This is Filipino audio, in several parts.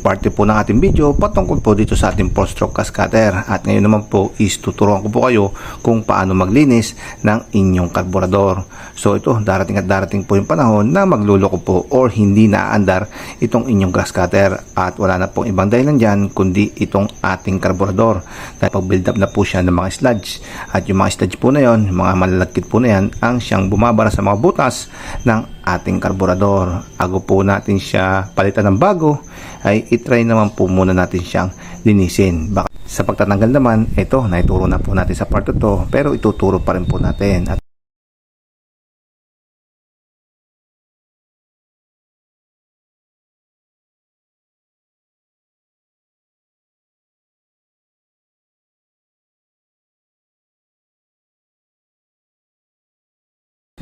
Parte po ng ating video patungkol po dito sa ating 4-stroke cascader at ngayon naman po is tuturuan ko po kayo kung paano maglinis ng inyong karburador. So ito darating at darating po yung panahon na magluloko po or hindi naaandar itong inyong cutter at wala na pong ibang dahilan dyan kundi itong ating karburador. Dahil pag build up na po siya ng mga sludge at yung mga sludge po na yon, mga malalagkit po na yan ang siyang bumabara sa mga butas ng ating karburador. Ago po natin siya palitan ng bago ay itry naman po muna natin siyang linisin. Baka sa pagtatanggal naman, ito, naituro na po natin sa part 2 pero ituturo pa rin po natin. At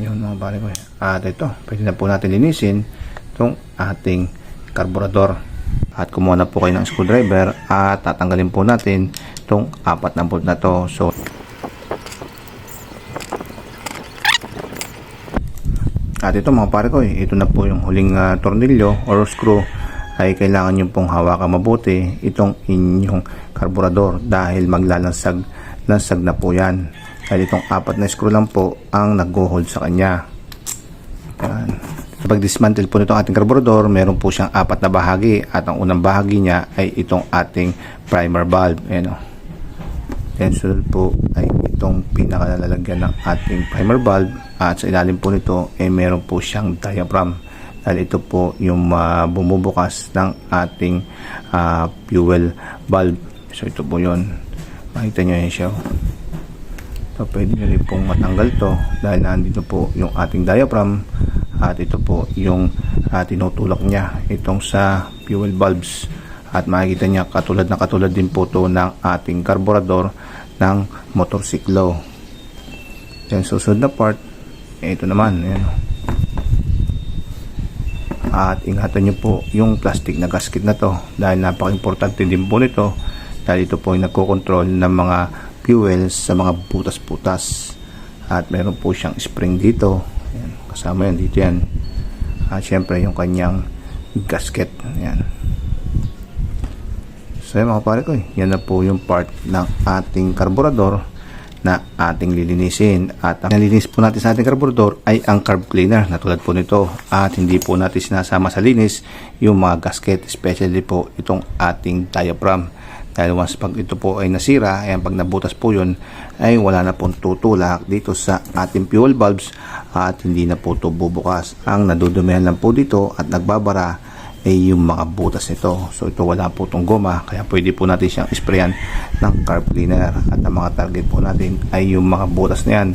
Yun mga pare ko. At ito, pwede na po natin linisin itong ating karburador. At kumuha na po kayo ng screwdriver at tatanggalin po natin itong apat na bolt na to. So, at ito mga pare ko, eh, ito na po yung huling ah, tornilyo or screw ay kailangan nyo pong hawakan mabuti itong inyong karburador dahil maglalansag lansag na po yan. Dahil itong apat na screw lang po ang nag-hold sa kanya. Yan. Pag dismantle po nitong ating karburador, meron po siyang apat na bahagi at ang unang bahagi niya ay itong ating primer valve. Ayan o. Then sunod po ay itong pinakalalagyan ng ating primer valve at sa ilalim po nito ay meron po siyang diaphragm dahil ito po yung ah, bumubukas ng ating ah, fuel valve. So ito po yun. Makita nyo yan siya. So, pwede nyo rin pong matanggal to dahil nandito po yung ating diaphragm at ito po yung uh, tinutulak niya itong sa fuel valves at makikita niya katulad na katulad din po to ng ating karburador ng motorsiklo. Then susunod na part, ito naman. Ayan. At ingatan nyo po yung plastic na gasket na to dahil napaka-importante din po nito dahil ito po ay nagkocontrol ng mga fuels sa mga butas-butas at meron po siyang spring dito Ayan, kasama yan dito yan. At syempre yung kanyang gasket. Ayan. so yan mga pare ko eh. yan na po yung part ng ating karburador na ating lilinisin. At ang nilinis po natin sa ating karburador ay ang carb cleaner na tulad po nito. At hindi po natin sinasama sa linis yung mga gasket especially po itong ating diaphragm dahil once pag ito po ay nasira ayan pag nabutas po yun ay wala na pong tutulak dito sa ating fuel valves at hindi na po ito bubukas ang nadudumihan lang po dito at nagbabara ay yung mga butas nito. So ito wala po itong goma kaya pwede po natin siyang sprayan ng carb cleaner at ang mga target po natin ay yung mga butas na yan.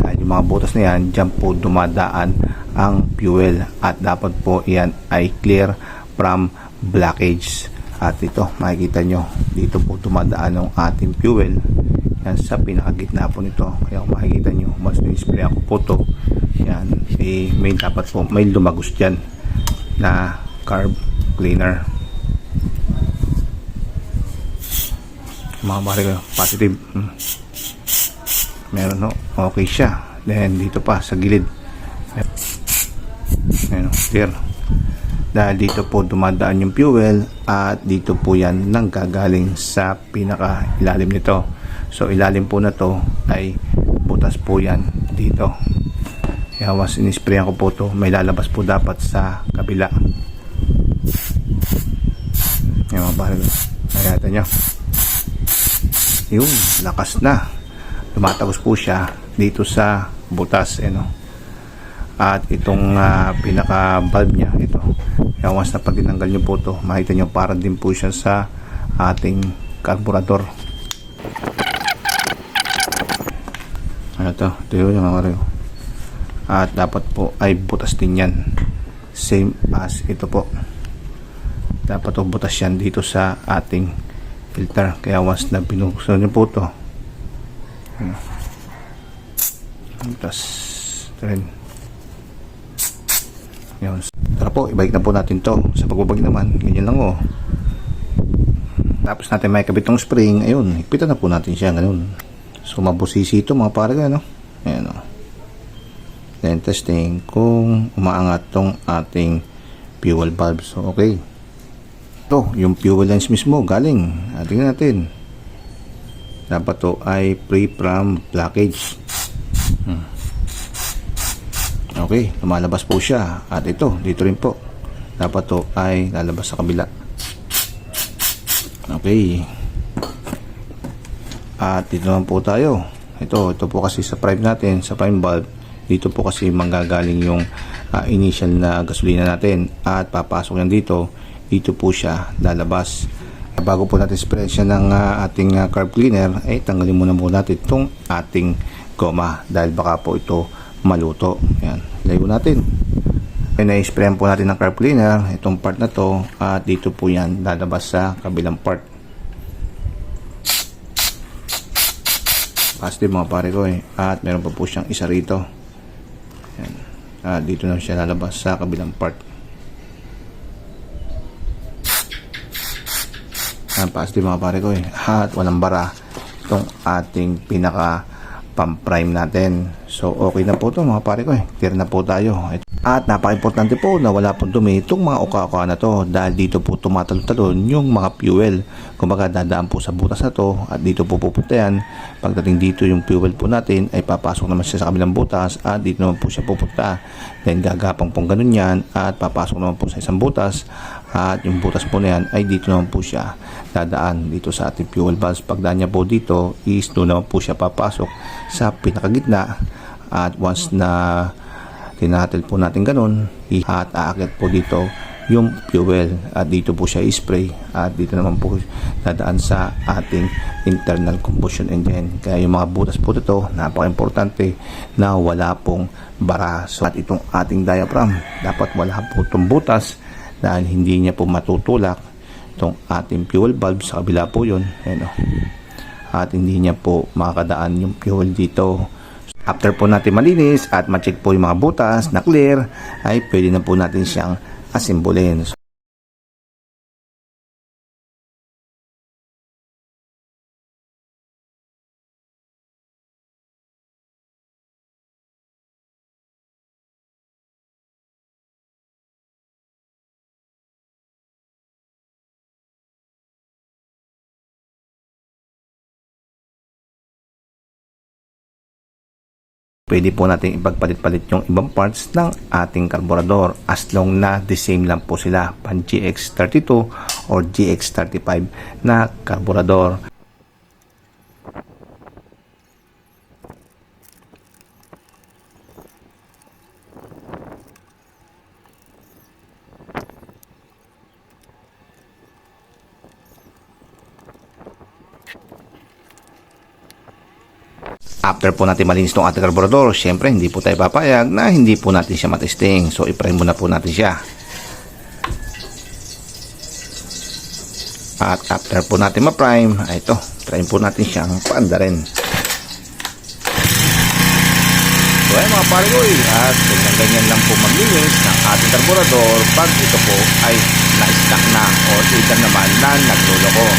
At yung mga butas na yan, dyan po dumadaan ang fuel at dapat po yan ay clear from blockage. At ito makikita nyo dito po dumadaan ang ating fuel. Yan sa pinakagitna po nito. Kaya kung makikita nyo mas ni-spray ako po to. Yan eh, may dapat po may lumagos dyan na carb cleaner. Mga pare ko positive. Hmm. meron no? Okay siya. Then dito pa sa gilid. Ayan, clear dahil dito po dumadaan yung fuel at dito po yan nang gagaling sa pinaka ilalim nito. So ilalim po na to ay butas po yan dito. Kaya was inisprayan ko po to. May lalabas po dapat sa kabila. Yung mga pare nakita nyo. Yun lakas na. Tumatagos po siya dito sa butas eh, no? at itong ah, pinaka valve niya ito kaya once na pag tinanggal nyo po to makita nyo parang din po siya sa ating carburetor ano to? Ito yun yung mga pare at dapat po ay butas din yan. Same as ito po. Dapat po butas yan dito sa ating filter. Kaya once na binuksan nyo po ito butas. Ito rin yun tara po ibalik na po natin to. Sa pagbabag naman ganyan lang oh. Tapos natin may kabitong spring. Ayun higpitan na po natin siya ganun. So mabusisi ito mga pare ano? Ayan oh. Then testing kung umaangat tong ating fuel valve. So okay. To yung fuel lines mismo galing. Ah, tingnan natin. Dapat to ay free from blockage. Hmm. Okay lumalabas po siya. At ito dito rin po. Dapat to ay lalabas sa kabila. Okay. At dito naman po tayo. Ito ito po kasi sa prime natin sa prime valve dito po kasi manggagaling yung ah, initial na gasolina natin. At papasok yan dito. Dito po siya lalabas. Bago po natin sprayan ng ah, ating ah, carb cleaner ay tanggalin muna po natin itong ating goma. Dahil baka po ito maluto. Yan. Layo natin. Na-sprayan po natin ng carb cleaner itong part na to at dito po yan lalabas sa kabilang part. Positive mga pare ko eh. At meron pa po siyang isa rito. Yan. at dito na siya lalabas sa kabilang part. Yan positive mga pare ko eh. At walang bara itong ating pinaka pang prime natin so okay na po to mga pare ko eh clear na po tayo at napaka-importante po na wala pong dumi itong mga uka-uka na to dahil dito po tumatalon-talon yung mga fuel. Kumbaga dadaan po sa butas na to at dito po pupunta yan. Pagdating dito yung fuel po natin ay papasok naman siya sa kabilang butas at dito naman po siya pupunta. Then gagapang pong ganun yan at papasok naman po sa isang butas at yung butas po na yan ay dito naman po siya dadaan dito sa ating fuel valves. Pagdaan niya po dito is doon naman po siya papasok sa pinakagitna. At once na tinatil po natin ganun at aakyat po dito yung fuel. At dito po siya spray at dito naman po dadaan sa ating internal combustion engine. Kaya yung mga butas po dito napaka-importante na wala pong bara at itong ating diaphragm dapat wala po itong butas dahil hindi niya po matutulak itong ating fuel valve sa kabila po yun Ayan, oh. at hindi niya po makakadaan yung fuel dito After po natin malinis at ma-check po yung mga butas na clear, ay pwede na po natin siyang asimbolin. So, pwede po natin ipagpalit-palit yung ibang parts ng ating karburador as long na the same lang po sila pan GX32 or GX35 na karburador. After po natin malinis itong ating karburador, syempre hindi po tayo papayag na hindi po natin siya matesting. So, i-prime muna po natin siya. At after po natin ma-prime, ay ito, try po natin siyang paanda rin. So, ay mga parigoy, at ganyan-ganyan lang po maglinis ng ating karburador pag ito po ay na-stack na o either naman na nagluloko.